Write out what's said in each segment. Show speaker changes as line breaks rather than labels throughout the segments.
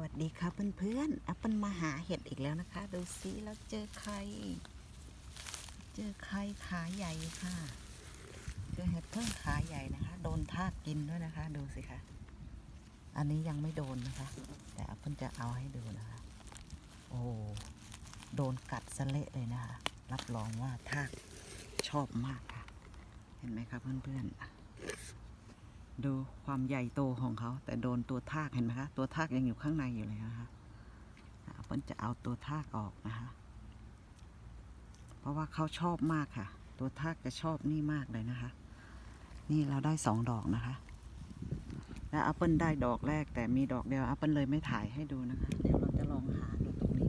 วัสดีค่ะเพื่อนๆแอปเปิลมาหาเห็ดอีกแล้วนะคะ ดูซิแล้วเจอใคร เจอใครขาใหญ่ค่ะ เจอเห็ดเพิ่งขาใหญ่นะคะ โดนทากกินด้วยนะคะ ดูสิคะ อันนี้ยังไม่โดนนะคะ แต่แอปเปิลจะเอาให้ดูนะคะ โอ้ โดนกัดสะเละเลยนะคะ รับรองว่าทากชอบมากค่ะ เห็นไหมคะเพื่อนๆ ดูความใหญ่โตของเขา แต่โดนตัวทากเห็นไหมคะ ตัวทากยังอยู่ข้างในอยู่เลยนะคะอะเปิ้ลจะเอาตัวทากออกนะคะ เพราะว่าเขาชอบมากค่ะ ตัวทากจะชอบนี่มากเลยนะคะ นี่เราได้สองดอกนะคะ แล้วแอปเปิลได้ดอกแรก แต่มีดอกเดียวแอปเปิลเลยไม่ถ่ายให้ดูนะคะ เดี๋ยวเราจะลองหาดูตรงนี้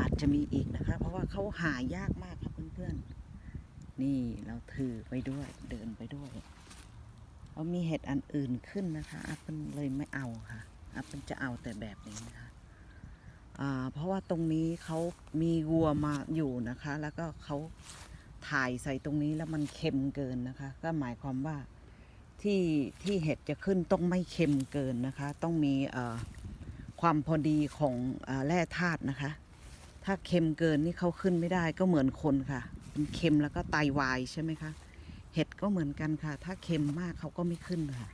อาจจะมีอีกนะคะ เพราะว่าเขาหายากมากค่ะเพื่อนๆ นี่เราถือไปด้วยเดินไปด้วย เอามีเห็ดอันอื่นขึ้นนะคะอัปเปิลเลยไม่เอาค่ะอัปเปิลจะเอาแต่แบบนี้นะคะเพราะว่าตรงนี้เขามีวัวมาอยู่นะคะ แล้วก็เขาถ่ายใส่ตรงนี้แล้วมันเค็มเกินนะคะ ก็หมายความว่าที่ที่เห็ดจะขึ้นต้องไม่เค็มเกินนะคะ ต้องมีความพอดีของอแร่ธาตุนะคะ ถ้าเค็มเกินนี่เขาขึ้นไม่ได้ก็เหมือนคนค่ะ เป็นเค็มแล้วก็ไตวายใช่ไหมคะ เห็ดก็เหมือนกันค่ะ ถ้าเค็มมากเขาก็ไม่ขึ้นค่ะ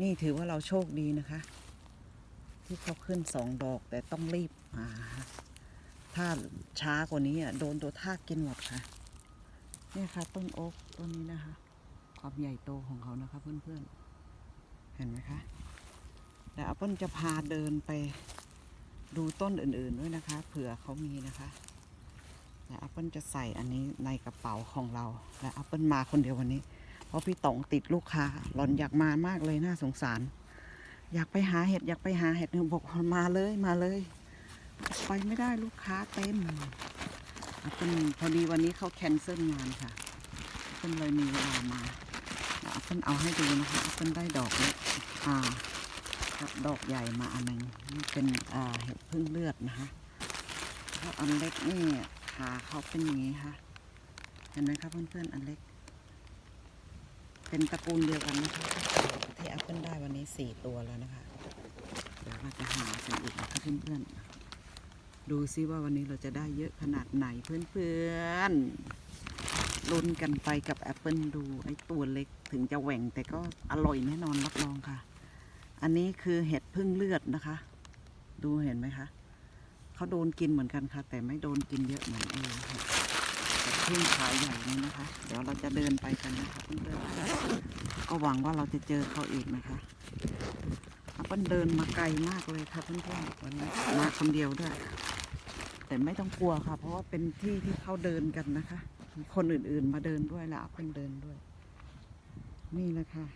นี่ถือว่าเราโชคดีนะคะ ที่เขาขึ้นสองดอกแต่ต้องรีบมาถ้าช้ากว่านี้อะโดนตัวทากกินหมดค่ะ เนี่ยค่ะ ต้นโอ๊กต้นนี้นะคะ ความใหญ่โตของเขานะคะ เพื่อนๆ เห็นไหมคะเดี๋ยวแอปเปิลจะพาเดินไปดูต้นอื่นๆด้วยนะคะ เผื่อเขามีนะคะ และแอปเปิลจะใส่อันนี้ในกระเป๋าของเราและแอปเปิลมาคนเดียววันนี้ เพราะพี่ต๋องติดลูกค้าหลอนอยากมามากเลยน่าสงสาร อยากไปหาเห็ดอยากไปหาเห็ดเนี่ยบอกมาเลยมาเลย ไปไม่ได้ลูกค้าเต็มแอปเปิลพอดีวันนี้เขาแคนเซิลงานค่ะแอปเปิลเลยมีเวลามาแอปเปิลเอาให้ดูนะคะแอปเปิลได้ดอกเล็กอ่าับดอกใหญ่มาอันหนึ่งนี่เป็นอ่าเห็ดพึ่งเลือดนะคะถ้าอันเล็กนี่ ขาเขาเป็นอย่างนี้ค่ะ เห็นไหมครับเพื่อนๆอันเล็ก เป็นตระกูลเดียวกันนะคะที่แอปเปิลได้วันนี้สี่ตัวแล้วนะคะ เดี๋ยวเราจะหากันอีกนะคะเพื่อนๆ ดูซิว่าวันนี้เราจะได้เยอะขนาดไหนเพื่อนๆลุ้นกันไปกับแอปเปิลดูไอ้ตัวเล็กถึงจะแหว่งแต่ก็อร่อยแน่นอนรับรองค่ะ อันนี้คือเห็ดพึ่งเลือดนะคะ ดูเห็นไหมคะ เขาโดนกินเหมือนกันค่ะ แต่ไม่โดนกินเยอะเหมือนเอค่ะแต่พึ่งขายใหญ่นี่นะคะ เดี๋ยวเราจะเดินไปกันนะคะเพื่อนๆก็หวังว่าเราจะเจอเขาอีกนะคะอัปเปิ้ลเดินมาไกลมากเลยค่ะเพื่อนๆวันนี้มาคนเดียวด้วยแต่ไม่ต้องกลัวค่ะ เพราะว่าเป็นที่ที่เขาเดินกันนะคะมีคนอื่นๆมาเดินด้วยแล้วอัปเปิ้ลเดินด้วย นี่นะค่ะ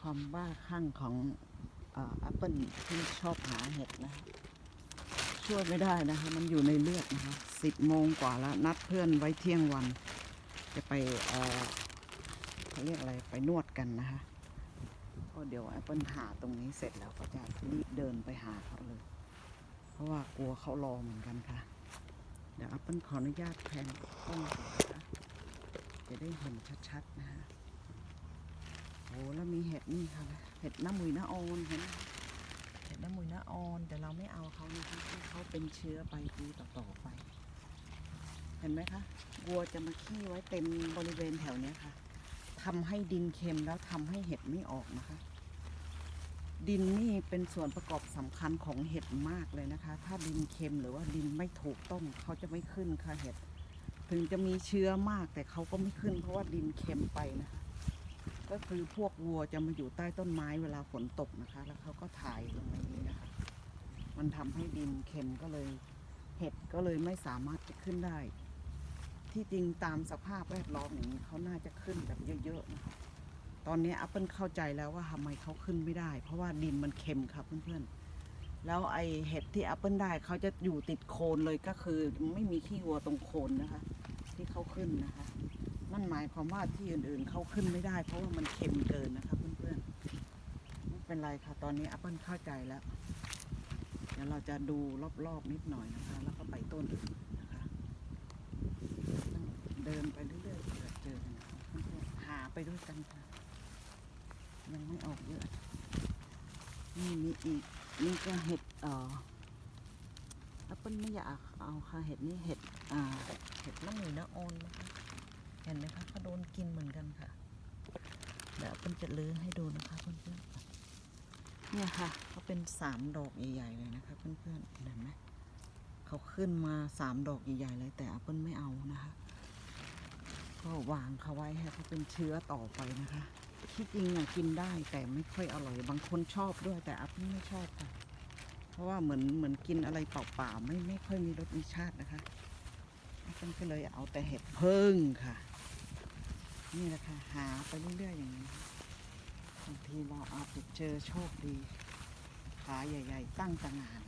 ความบ้าคลั่งของแอปเปิลที่ชอบหาเห็ดนะคะ ช่วยไม่ได้นะคะ มันอยู่ในเลือดนะคะสิบโมงกว่าแล้ว นัดเพื่อนไว้เที่ยงวัน จะไปเอ่อเขาเรียกอะไรไปนวดกันนะคะก็เดี๋ยวแอปเปิลหาตรงนี้เสร็จแล้วก็จะรีบเดินไปหาเขาเลย เพราะว่ากลัวเขารอเหมือนกันค่ะ เดี๋ยวแอปเปิลขออนุญาตแพนกล้องก่อนนะคะจะได้เห็นชัดๆนะคะโอ้แล้วมีเห็ดนี่ค่ะเห็ดหน้ามุยหน้าออนเห็นไหม น้ำมุยน้าออน แต่เราไม่เอาเขานะคะให้เขาเป็นเชื้อไปปีต่อๆไป เห็นไหมคะวัวจะมาขี้ไว้เต็มบริเวณแถวเนี้ยค่ะทำให้ดินเค็มแล้วทำให้เห็ดไม่ออกนะคะ ดินนี่เป็นส่วนประกอบสำคัญของเห็ดมากเลยนะคะ ถ้าดินเค็มหรือว่าดินไม่ถูกต้องเขาจะไม่ขึ้นค่ะเห็ด ถึงจะมีเชื้อมากแต่เขาก็ไม่ขึ้นเพราะว่าดินเค็มไปนะคะ ก็คือพวกวัวจะมาอยู่ใต้ต้นไม้เวลาฝนตกนะคะ แล้วเขาก็ถ่ายลงในนี้นะคะ มันทำให้ดินเค็มก็เลย เห็ดก็เลยไม่สามารถจะขึ้นได้ ที่จริงตามสภาพแวดล้อมอย่างนี้เขาน่าจะขึ้นแบบเยอะๆนะคะตอนนี้แอปเปิลเข้าใจแล้วว่าทำไมเขาขึ้นไม่ได้ เพราะว่าดินมันเค็มครับเพื่อนๆแล้วไอเห็ดที่แอปเปิลได้เขาจะอยู่ติดโคนเลยก็คือไม่มีขี้วัวตรงโคนนะคะ ที่เขาขึ้นนะคะ นั่นหมายความว่าที่อื่นๆเขาขึ้นไม่ได้ เพราะว่ามันเค็มเกินนะคะเพื่อนๆไม่เป็นไรค่ะ ตอนนี้แอปเปิลเข้าใจแล้ว เดี๋ยวเราจะดูรอบๆนิดหน่อยนะคะ แล้วก็ไปต้นอื่นนะคะ เดินไปเรื่อยๆเผื่อเจอกันนะคะเพื่อนๆหาไปด้วยกันค่ะ ยังไม่ออกเยอะ นี่มีอีกนี่ก็เห็ดเอ่อแอปเปิ้ลไม่อยากเอาค่ะเห็ดนี่เห็ดอ่าเห็ดน้ำหมีน้ำออนนะคะ ห็นไหมคะเขาโดนกินเหมือนกันค่ะ เดี๋ยวแอปเปิ้ลจะเลื้อให้ดูนะคะเพื่อนๆเนี่ยค่ะเขาเป็นสามดอกใหญ่ๆเลยนะคะเพื่อนๆเห็นไหมเขาขึ้นมาสามดอกใหญ่ๆเลยแต่แอปเปิ้ลไม่เอานะคะ ก็วางเขาไว้ให้เขาเป็นเชื้อต่อไปนะคะที่จริงอะกินได้แต่ไม่ค่อยอร่อย บางคนชอบด้วยแต่อัพไม่ชอบค่ะ เพราะว่าเหมือนเหมือนกินอะไรเปล่าๆไม่ไม่ค่อยมีรสมีชาตินะคะอัพก็เลยเอาแต่เห็ดเพิ่งค่ะ นี่แหละค่ะ หาไปเรื่อยๆอย่างนี้บางทีเราอาจจะเจอโชคดี ขาใหญ่ ๆ ตั้งตางาน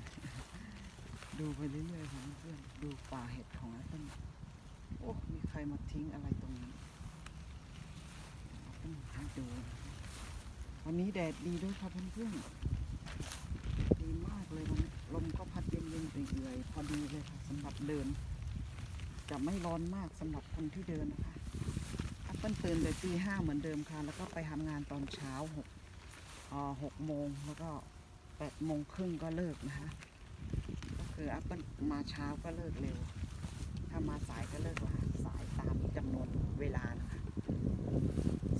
ดูไปเรื่อยๆค่ะเพื่อนๆดูป่าเห็ดของแอปเปิ้ลโอ้มีใครมาทิ้งอะไรตรงนี้แอปเปิ้ลให้ดูวันนี้แดดดีด้วยค่ะเพื่อนๆดีมากเลยวันนี้ลมก็พัดเย็นๆเอื่อยๆพอดีเลยค่ะสำหรับเดิน จะไม่ร้อนมากสำหรับคนที่เดินนะคะ แอปเปิ้ลตื่นแต่ตีห้าเหมือนเดิมค่ะ แล้วก็ไปทำงานตอนเช้าหกหกโมงแล้วก็แปดโมงครึ่งก็เลิกนะคะก็คือแอปเปิ้ลมาเช้าก็เลิกเร็ว ถ้ามาสายก็เลิกลาสายตามจำนวนเวลานะคะ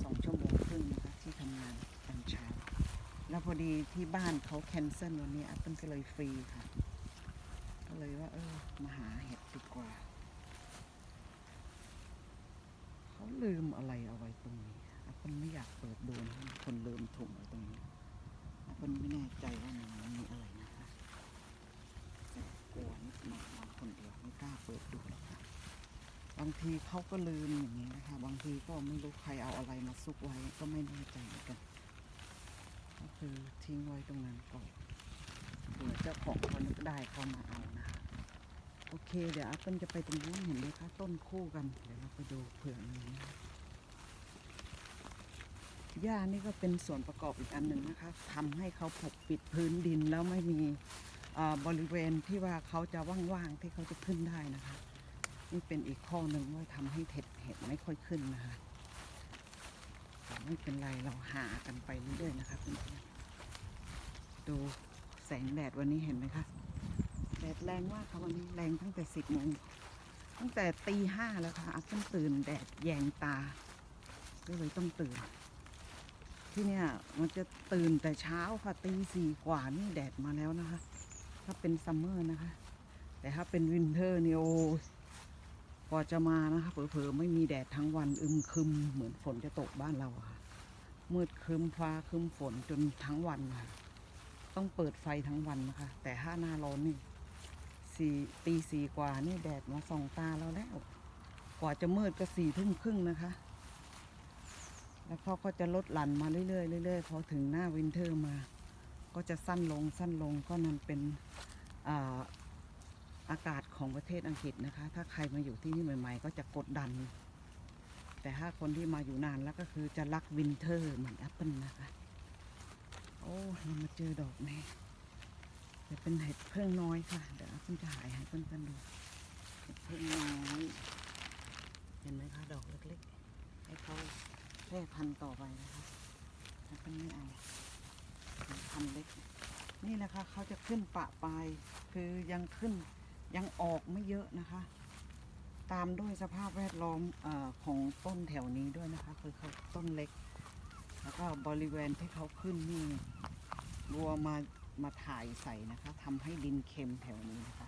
สองชั่วโมงครึ่งนะคะที่ทำงานตอนเช้า แล้วพอดีที่บ้านเขาแคนเซิลวันนี้แอปเปิลก็เลยฟรีค่ะ ก็เลยว่าเออมาหาเห็ดดีกว่าลืมอะไรเอาไว้ตรงนี้แอ เปิลไม่อยากเปิดดูนะคนลืมถุงไว้ตรงนี้แอปเปิลไม่แน่ใจว่ามันมีอะไรนะคะแต่กลัวนิดหน่อยมาคนเดียวไม่กล้าเปิดดูหรอกค่ะบางทีเขาก็ลืมอย่างนี้นะคะ บางทีก็ไม่รู้ใครเอาอะไรมาซุกไว้ก็ไม่แน่ใจเหมือนกัน ก็คือทิ้งไว้ตรงนั้นก่อนเผื่อเจ้าของเขานึกได้เข้ามาเอานะคะโอเค เดี๋ยวอปเปิลจะไปตรงนู้นเห็นไหมคะ ต้นคู่กัน เดี๋ยวเราไปดูเผื่อมีนะคะ หญ้านี่ก็เป็นส่วนประกอบอีกอันหนึ่งนะคะทำให้เขาปกปิดพื้นดินแล้วไม่มีบริเวณที่ว่าเขาจะว่างๆที่เขาจะขึ้นได้นะคะ นี่เป็นอีกข้อหนึ่งว่าทำให้เห็ดเห็ดไม่ค่อยขึ้นนะคะไม่เป็นไรเราหากันไปเรื่อยๆนะคะเพื่อนๆดูแสงแดดวันนี้เห็นไหมคะแดดแรงมากค่ะวันนี้แรงตั้งแต่สิบโมงตั้งแต่ตีห้าแล้วค่ะอัพตื่นแดดแยงตาก็เลยต้องตื่น ที่เนี่ยมันจะตื่นแต่เช้าค่ะตีสี่กว่านี่แดดมาแล้วนะคะ ถ้าเป็นซัมเมอร์นะคะ แต่ถ้าเป็นวินเทอร์นี่โอ้ยกว่าจะมานะคะเผลอๆไม่มีแดดทั้งวันอึมครึมเหมือนฝนจะตกบ้านเราค่ะ มืดครึมฟ้าครึมฝนจนทั้งวันค่ะ ต้องเปิดไฟทั้งวันนะคะ แต่ถ้าหน้าร้อนนี่สี่ตีสี่กว่านี่แดดมาส่องตาเราแล้ว กว่าจะมืดก็สี่ทุ่มครึ่งนะคะ แล้วเขาก็จะลดหลั่นมาเรื่อยๆเรื่อยๆพอถึงหน้าวินเทอร์มา ก็จะสั้นลงสั้นลงก็นั่นเป็นอาอากาศของประเทศอังกฤษนะคะ ถ้าใครมาอยู่ที่นี่ใหม่ ๆ ก็จะกดดัน แต่ถ้าคนที่มาอยู่นานแล้วก็คือจะรักวินเทอร์เหมือนแอปเปิลนะคะ โอ้เรามาเจอดอกแม่จะเป็นเห็ดเพิ่งน้อยค่ะ เดี๋ยวแอปเปิลจะหายให้เพื่อนๆดู เห็ดเพิ่งน้อย เห็นไหมคะ ดอกเล็ก ร่พันธุ์ต่อไปนะคะแอปเปิลไม่เอาเป็นพันธุ์เล็ก นี่นะคะเขาจะขึ้นปะปลายคือยังขึ้นยังออกไม่เยอะนะคะ ตามด้วยสภาพแวดล้อมออของต้นแถวนี้ด้วยนะคะ คือเขาต้นเล็ก แล้วก็บริเวณที่เขาขึ้นนี่รัวมามาถ่ายใส่นะคะทำให้ดินเค็มแถวนี้นะคะ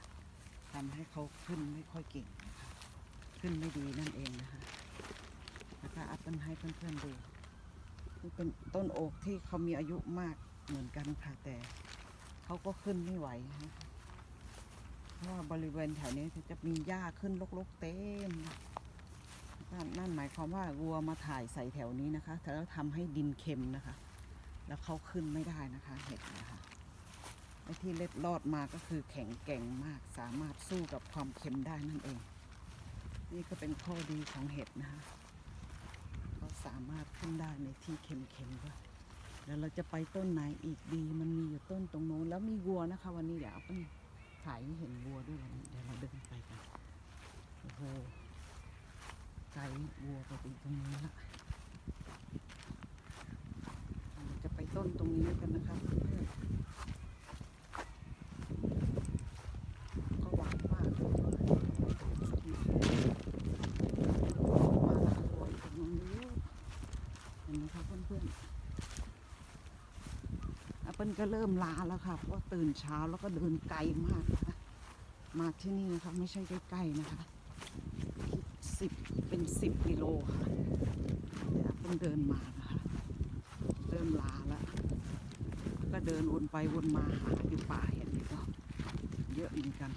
ทำให้เขาขึ้นไม่ค่อยเก่งนะคะ ขึ้นไม่ดีนั่นเองนะคะ แล้วก็อัพเปิลให้เพื่อนๆดูนี่เป็นต้นโอกที่เขามีอายุมากเหมือนกันค่ะแต่เขาก็ขึ้นไม่ไหวนะคะเพราะว่าบริเวณแถวนี้จะมีหญ้าขึ้นรกๆเต็มนั่นหมายความว่าวัวมาถ่ายใส่แถวนี้นะคะแต่แล้วทำให้ดินเค็มนะคะ แล้วเขาขึ้นไม่ได้นะคะเห็ดนะคะไอ้ที่เล็ดลอดมาก็คือแข็งแกร่งมากสามารถสู้กับความเค็มได้นั่นเอง นี่ก็เป็นข้อดีของเห็ดนะคะ สามารถขึ้นได้ในที่เค็มๆด้วยแล้วเราจะไปต้นไหนอีกดี มันมีอยู่ต้นตรงโน้นแล้วมีวัวนะคะ วันนี้เดี๋ยวเอาไปถ่ายให้เห็นวัวด้วยวันนี้เดี๋ยวเราเดินไปกันโอ้โหไกลวัวไปตรงนี้ละเราจะไปต้นตรงนี้กันนะคะเพื่อน ก็เริ่มล้าแล้วค่ะ เพราะตื่นเช้าแล้วก็เดินไกลมากนะคะมาที่นี่นะคะไม่ใช่ใกล้ๆนะคะสิบเป็นสิบกิโลค่ะเดี๋ยวเพิ่งเดินมานะคะเริ่มล้าแล้ว ก็เดินวนไปวนมาหาอยู่ป่าเห็นก็เยอะเหมือนกัน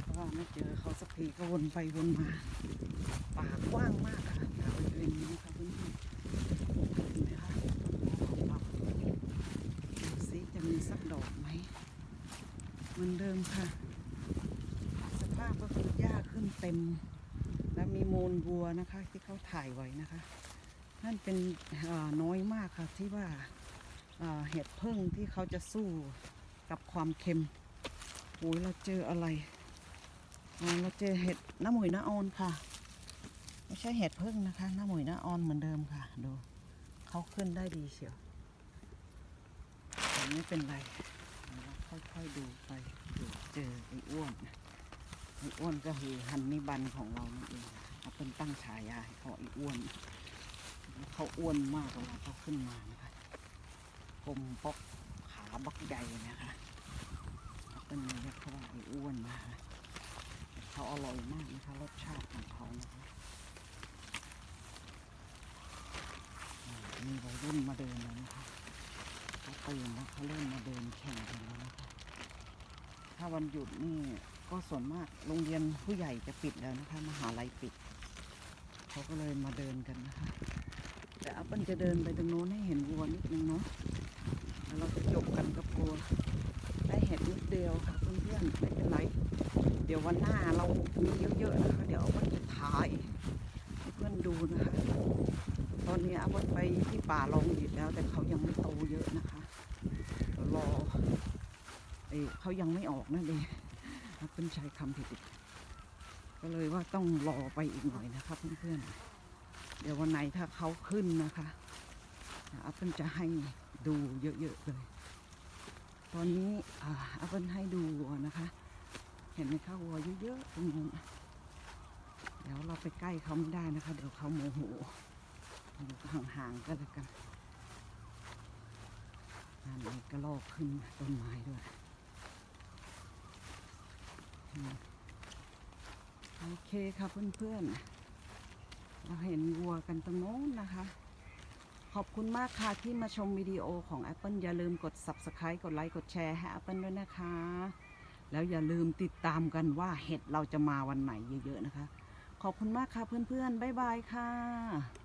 เพราะว่าไม่เจอเขาสักทีก็วนไปวนมา ป่ากว้างมากค่ะป่าบริเวณนี้นะคะเพื่อนๆเห็นไหมคะเอาดูซิจะมีสักดอกไหมเห มือนเดิมค่ะ สภาพก็คือหญ้าขึ้นเต็ม และมีมูลวัวนะคะ ที่เขาถ่ายไว้นะคะ นั่นเป็นน้อยมากค่ะที่ว่าเห็ดพึ่งที่เขาจะสู้กับความเค็มโอ้ยเราเจออะไรเราเจอเห็ดหน้ำหมวยหน้าออนค่ะ ไม่ใช่เห็ดพึ่งนะคะหน้ำหมวยหน้าออนเหมือนเดิมค่ะดูเขาขึ้นได้ดีเชียวแต่ไม่เป็นไร ค่อยๆดูไปดูเจอไอ้อ้วนไอ้อ้วนก็คือฮันนี่บันของเรานั่นเองเขาเป็นตั้งฉายาให้เขาไอ้อ้วนเขาอ้วนมากเวลาเขาขึ้นมานะคะกลมปอกขาบักใหญ่นะคะเอาเป็นเรียกเขาว่าไอ้อ้วนนะคะเขาอร่อยมากนะคะรสชาติของเขานะคะมีวัยรุ่นมาเดินแล้วนะคะ ตื่นแล้วเขาเริ่มมาเดินแข่งกันแล้วนะคะถ้าวันหยุดนี่ก็ส่วนมากโรงเรียนผู้ใหญ่จะปิดแล้วนะคะมหาลัยปิด เขาก็เลยมาเดินกันนะคะแต่อัปเปิลจะเดินไปตรงโน้นให้เห็นวัวนิดนึงเนาะแล้วเราจะจบกันกับวัวได้เห็นนิดเดียวค่ะเพื่อนๆไม่เป็นไร เดี๋ยววันหน้าเรามีเยอะๆนะคะเดี๋ยวอัปเปิลจะถ่ายให้เพื่อนดูนะคะ ตอนนี้อัปเปิลไปที่ป่าลองดิดแล้ว แต่เขายังไม่โตเยอะนะคะ เอเอ้ยเขายังไม่ออกนั่นเองอัปเปิลใช้คำผิดก็เลยว่าต้องรอไปอีกหน่อยนะคะเพื่อนๆ เดี๋ยววันไหนถ้าเขาขึ้นนะคะอัปเปิลจะให้ดูเยอะๆเลย ตอนนี้อ่าอัปเปิลให้ดูวัวนะคะ เห็นไหมคะวัวเยอะๆตรงนู้นเดี๋ยวเราไปใกล้เขาไม่ได้นะคะ เดี๋ยวเขาโมโหอยู่ห่างๆก็แล้วกัน นั่นเองก็ลอกขึ้นต้นไม้ด้วยโอเคค่ะเพื่อนๆ เราเห็นวัวกันตรงโน้นนะคะ ขอบคุณมากค่ะที่มาชมวิดีโอของ Apple อย่าลืมกด Subscribe กดไลค์ กดแชร์ให้ Apple ด้วยนะคะ แล้วอย่าลืมติดตามกันว่าเห็ดเราจะมาวันไหนเยอะๆนะคะ ขอบคุณมากค่ะเพื่อนๆ บ๊ายบายค่ะ